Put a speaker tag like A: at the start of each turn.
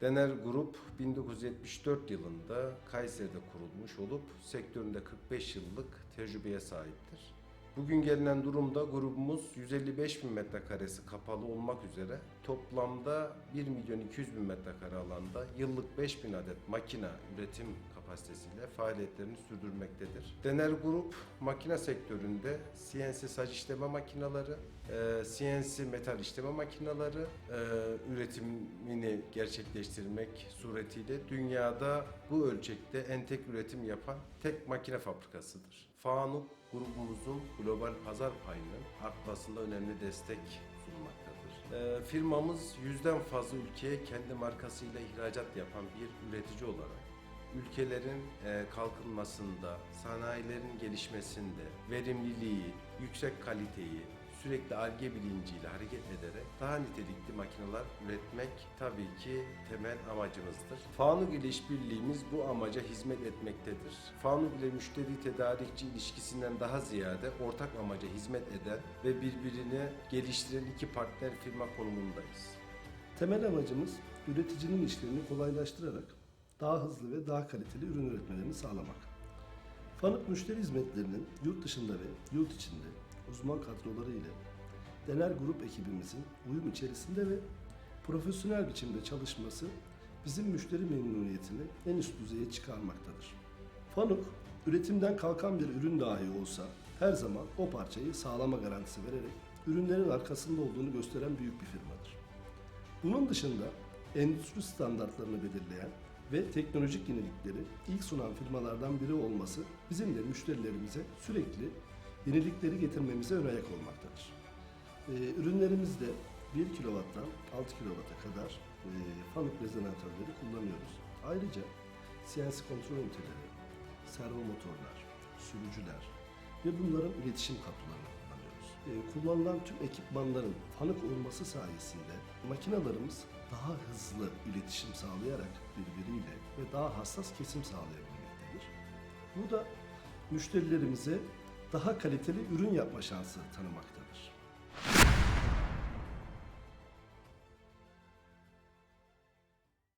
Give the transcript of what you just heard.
A: Dener Grup 1974 yılında Kayseri'de kurulmuş olup sektöründe 45 yıllık tecrübeye sahiptir. Bugün gelinen durumda grubumuz 155 bin metrekaresi kapalı olmak üzere toplamda 1 milyon 200 bin metrekare alanda yıllık 5 bin adet makina üretim kapasitesiyle faaliyetlerini sürdürmektedir. Dener Grup makine sektöründe CNC saç işleme makineleri, CNC metal işleme makineleri üretimini gerçekleştirmek suretiyle dünyada bu ölçekte entek üretim yapan tek makine fabrikasıdır. Fanuc grubumuzun global pazar payının artmasında önemli destek sunmaktadır. E, firmamız yüzden fazla ülkeye kendi markasıyla ihracat yapan bir üretici olarak ülkelerin e, kalkınmasında, sanayilerin gelişmesinde, verimliliği, yüksek kaliteyi, sürekli arge bilinciyle hareket ederek daha nitelikli makineler üretmek tabii ki temel amacımızdır. Fanuk ile işbirliğimiz bu amaca hizmet etmektedir. Fanuk ile müşteri tedarikçi ilişkisinden daha ziyade ortak amaca hizmet eden ve birbirini geliştiren iki partner firma konumundayız.
B: Temel amacımız üreticinin işlerini kolaylaştırarak daha hızlı ve daha kaliteli ürün üretmelerini sağlamak. Fanık müşteri hizmetlerinin yurt dışında ve yurt içinde uzman kadroları ile Dener Grup ekibimizin uyum içerisinde ve profesyonel biçimde çalışması bizim müşteri memnuniyetini en üst düzeye çıkarmaktadır. Fanuk, üretimden kalkan bir ürün dahi olsa her zaman o parçayı sağlama garantisi vererek ürünlerin arkasında olduğunu gösteren büyük bir firmadır. Bunun dışında endüstri standartlarını belirleyen ve teknolojik yenilikleri ilk sunan firmalardan biri olması bizim de müşterilerimize sürekli yenilikleri getirmemize ön ayak olmaktadır. Ee, ürünlerimizde 1 kW'dan 6 kW'a kadar e, rezonatörleri kullanıyoruz. Ayrıca CNC kontrol üniteleri, servo motorlar, sürücüler ve bunların iletişim kapılarını kullanıyoruz. Ee, kullanılan tüm ekipmanların fanık olması sayesinde makinalarımız daha hızlı iletişim sağlayarak birbiriyle ve daha hassas kesim sağlayabilmektedir. Bu da müşterilerimize daha kaliteli ürün yapma şansı tanımaktadır.